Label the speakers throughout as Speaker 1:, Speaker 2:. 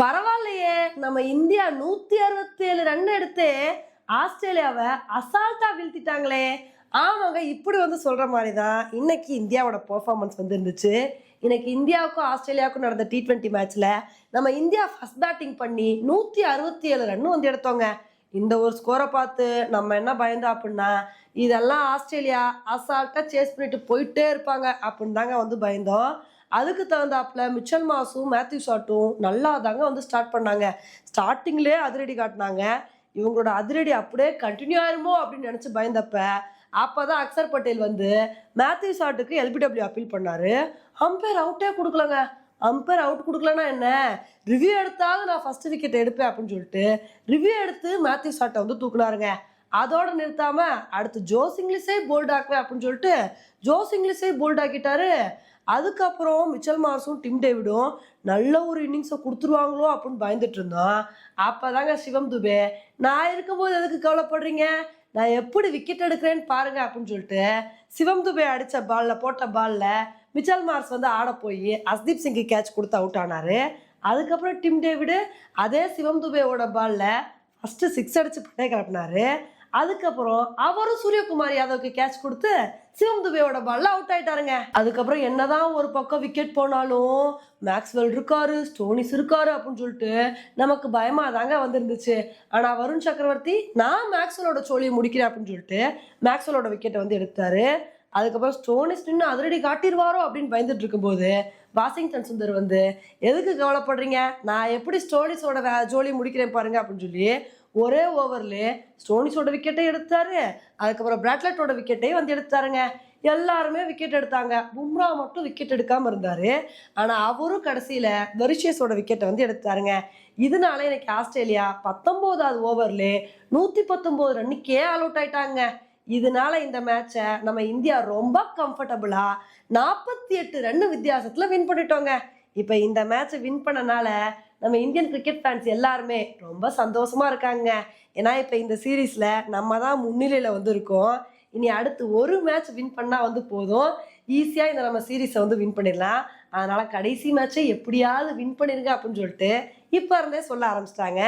Speaker 1: பரவாயில்லையே. நம்ம இந்தியா நூத்தி அறுபத்தி ஏழு ரன் எடுத்து ஆஸ்திரேலியாவை அசால்ட்டா வீழ்த்திட்டாங்களே. ஆமாங்க இப்படி வந்து சொல்ற மாதிரி தான் இன்னைக்கு இந்தியாவோட பெர்ஃபார்மன்ஸ் வந்து இருந்துச்சு. இன்னைக்கு இந்தியாவுக்கும் ஆஸ்திரேலியாவுக்கும் நடந்த டி ட்வெண்ட்டி மேட்ச்ல நம்ம இந்தியா ஃபர்ஸ்ட் பேட்டிங் பண்ணி நூத்தி அறுபத்தி ஏழு ரன் வந்து எடுத்தோங்க. இந்த ஒரு ஸ்கோரை பார்த்து நம்ம என்ன பயந்தோம் அப்படின்னா இதெல்லாம் ஆஸ்திரேலியா அசால்ட்டா சேஸ் பண்ணிட்டு போயிட்டே இருப்பாங்க அப்படின்னு தாங்க வந்து பயந்தோம். அதுக்கு தகுந்தாப்புல மிச்சல் மாசும் மேத்யூ ஷாட்டும் நல்லா தாங்க வந்து ஸ்டார்ட் பண்ணாங்க. ஸ்டார்டிங்லேயே அதிரடி காட்டினாங்க. இவங்களோட அதிரடி அப்படியே கண்டினியூ ஆயிருமோ அப்படின்னு நினச்சி பயந்தப்ப அப்பதான் அக்சர் பட்டேல் வந்து மேத்யூ ஷாட்டுக்கு எல்பிடபிள்யூ அப்பீல் பண்ணாரு. அம்பேர் அவுட்டே கொடுக்கலங்க. அம்பையர் அவுட் கொடுக்கலன்னா என்ன? ரிவ்யூ எடுத்தாவது நான் ஃபர்ஸ்ட் விக்கெட் எடுப்பேன் அப்படின்னு சொல்லிட்டு ரிவ்யூ எடுத்து மேத்யூ ஷாட்டை வந்து தூக்குனாருங்க. அதோட நிறுத்தாம அடுத்து ஜோஸ் இங்கிலீஷே போல்ட் ஆக்குவேன் அப்படின்னு சொல்லிட்டு ஜோஸ் இங்கிலீஷே போல்ட் ஆக்கிட்டாரு. அதுக்கப்புறம் மிச்சல் மார்ஸும் டிம் டேவிடும் நல்ல ஒரு இன்னிங்ஸை கொடுத்துருவாங்களோ அப்படின்னு பயந்துட்டு இருந்தோம். அப்போதாங்க சிவம் துபே நான் இருக்கும்போது எதுக்கு கவலைப்படுறீங்க? நான் எப்படி விக்கெட் எடுக்கிறேன்னு பாருங்க அப்படின்னு சொல்லிட்டு சிவம் துபே அடித்த பாலில் போட்ட பாலில் மிச்சல் மார்ஸ் வந்து ஆட போய் அஸ்தீப் சிங்கு கேட்ச் கொடுத்து அவுட் ஆனாரு. அதுக்கப்புறம் டிம் டேவிடு அதே சிவம் துபேவோட பாலில் ஃபஸ்ட்டு சிக்ஸ் அடித்து பட்டே கிளப்பினாரு. அதுக்கப்புறம் அவரும் சூரியகுமார் யாதவுக்கு கேட்ச் கொடுத்து சிவம் துபேவோட பால்ல அவுட் ஆயிட்டாருங்க. அதுக்கப்புறம் என்னதான் ஒரு பக்கம் விக்கெட் போனாலும் மேக்ஸ்வெல் இருக்காரு ஸ்டோனிஸ் இருக்காரு அப்படின்னு சொல்லிட்டு நமக்கு பயமா தாங்க வந்திருந்துச்சு. ஆனா வருண் சக்கரவர்த்தி நான் மேக்ஸ்வெலோட சோழியை முடிக்கிறேன் அப்படின்னு சொல்லிட்டு மேக்ஸ்வெலோட விக்கெட்டை வந்து எடுத்தாரு. அதுக்கப்புறம் ஸ்டோனிஸ் நின்று அதிரடி காட்டிடுவாரோ அப்படின்னு பயந்துட்டு இருக்கும்போது வாஷிங்டன் சுந்தர் வந்து எதுக்கு கவலைப்படுறீங்க? நான் எப்படி ஸ்டோனிஸோட வே- ஜோலி முடிக்கிறேன் பாருங்க அப்படின்னு சொல்லி ஒரே ஓவர்ல ஸ்டோனிஸோட விக்கெட்டை எடுத்தாரு. அதுக்கப்புறம் பிராட்லெட்டோட விக்கெட்டையும் வந்து எடுத்தாருங்க. எல்லாருமே விக்கெட் எடுத்தாங்க. பும்ரா மட்டும் விக்கெட் எடுக்காமல் இருந்தார். ஆனால் அவரும் கடைசியில் வெரிஷியஸோட விக்கெட்டை வந்து எடுத்தாருங்க. இதனால இன்னைக்கு ஆஸ்திரேலியா பத்தொம்போதாவது ஓவர்ல நூற்றி பத்தொம்போது ரன்னுக்கே அவுட் ஆயிட்டாங்க. இதனால இந்த மேட்சை நம்ம இந்தியா ரொம்ப கம்ஃபர்டபுளா நாற்பத்தி எட்டு ரன் வித்தியாசத்துல வின் பண்ணிட்டோங்க. இப்போ இந்த மேட்சை வின் பண்ணனால நம்ம இந்தியன் கிரிக்கெட் ஃபேன்ஸ் எல்லாருமே ரொம்ப சந்தோஷமா இருக்காங்க. ஏன்னா இப்போ இந்த சீரீஸ்ல நம்ம தான் முன்னிலையில வந்து இருக்கோம் இனி அடுத்து ஒரு மேட்ச் வின் பண்ணா வந்து போதும். ஈஸியாக இந்த நம்ம சீரீஸை வந்து வின் பண்ணிடலாம். அதனால கடைசி மேட்சை எப்படியாவது வின் பண்ணிருங்க அப்படின்னு சொல்லிட்டு இப்போ இருந்தே சொல்ல ஆரம்பிச்சிட்டாங்க.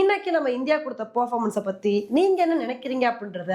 Speaker 1: இன்னைக்கு நம்ம இந்தியா கொடுத்த பர்ஃபார்மன்ஸை பற்றி நீங்கள் என்ன நினைக்கிறீங்க அப்படின்றத